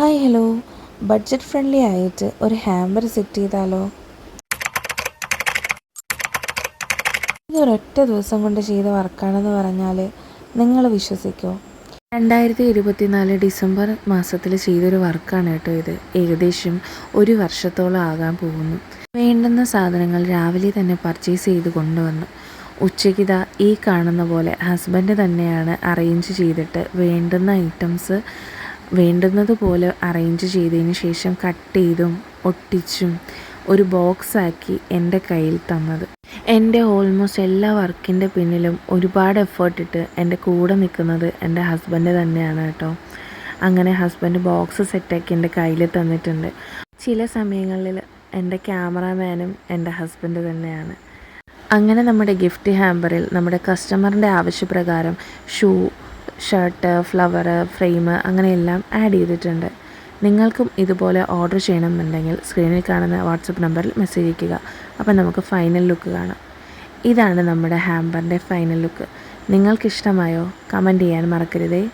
Hi hello. Budget friendly ആയിട്ട് ഒരു hamper set ചെയ്താലോ? ഇതൊരൊറ്റ ദിവസം കൊണ്ട് ചെയ്ത വർക്കാണെന്ന് പറഞ്ഞാൽ നിങ്ങൾ വിശ്വസിക്കോ? രണ്ടായിരത്തി ഇരുപത്തിനാല് ഡിസംബർ മാസത്തിൽ ചെയ്തൊരു വർക്കാണ് കേട്ടോ ഇത്. ഏകദേശം ഒരു വർഷത്തോളം ആകാൻ പോകുന്നു. വേണ്ടുന്ന സാധനങ്ങൾ രാവിലെ തന്നെ പർച്ചേസ് ചെയ്ത് കൊണ്ടുവന്നു. ഉച്ചയ്ക്ക് ഇതാ ഈ കാണുന്ന പോലെ ഹസ്ബൻഡ് തന്നെയാണ് അറേഞ്ച് ചെയ്തിട്ട് വേണ്ടുന്ന ഐറ്റംസ് വേണ്ടുന്നത് പോലെ അറേഞ്ച് ചെയ്തതിന് ശേഷം കട്ട് ചെയ്തും ഒട്ടിച്ചും ഒരു ബോക്സാക്കി എന്റെ കയ്യിൽ തന്നത്. എന്റെ ഓൾമോസ്റ്റ് എല്ലാ വർക്കിന്റെ പിന്നിലും ഒരുപാട് എഫേർട്ട് ഇട്ട് എന്റെ കൂടെ നിൽക്കുന്നത് എന്റെ ഹസ്ബൻഡ് തന്നെയാണ് കേട്ടോ. അങ്ങനെ ഹസ്ബൻഡ് ബോക്സ് സെറ്റാക്കി എന്റെ കയ്യിൽ തന്നിട്ടുണ്ട്. ചില സമയങ്ങളിൽ എന്റെ ക്യാമറാമാനും എന്റെ ഹസ്ബൻഡ് തന്നെയാണ്. അങ്ങനെ നമ്മുടെ ഗിഫ്റ്റ് ഹാമ്പറിൽ നമ്മുടെ കസ്റ്റമറിന്റെ ആവശ്യപ്രകാരം ഷൂ ഷർട്ട് ഫ്ലവർ ഫ്രെയിം അങ്ങനെയെല്ലാം ആഡ് ചെയ്തിട്ടുണ്ട്. നിങ്ങൾക്കും ഇതുപോലെ ഓർഡർ ചെയ്യണമെന്നുണ്ടെങ്കിൽ സ്ക്രീനിൽ കാണുന്ന വാട്സപ്പ് നമ്പറിൽ മെസ്സേജ് അയയ്ക്കുക. അപ്പോൾ നമുക്ക് ഫൈനൽ ലുക്ക് കാണാം. ഇതാണ് നമ്മുടെ ഹാമ്പറിന്റെ ഫൈനൽ ലുക്ക് നിങ്ങൾക്കിഷ്ടമായോ? കമന്റ് ചെയ്യാൻ മറക്കരുതേ.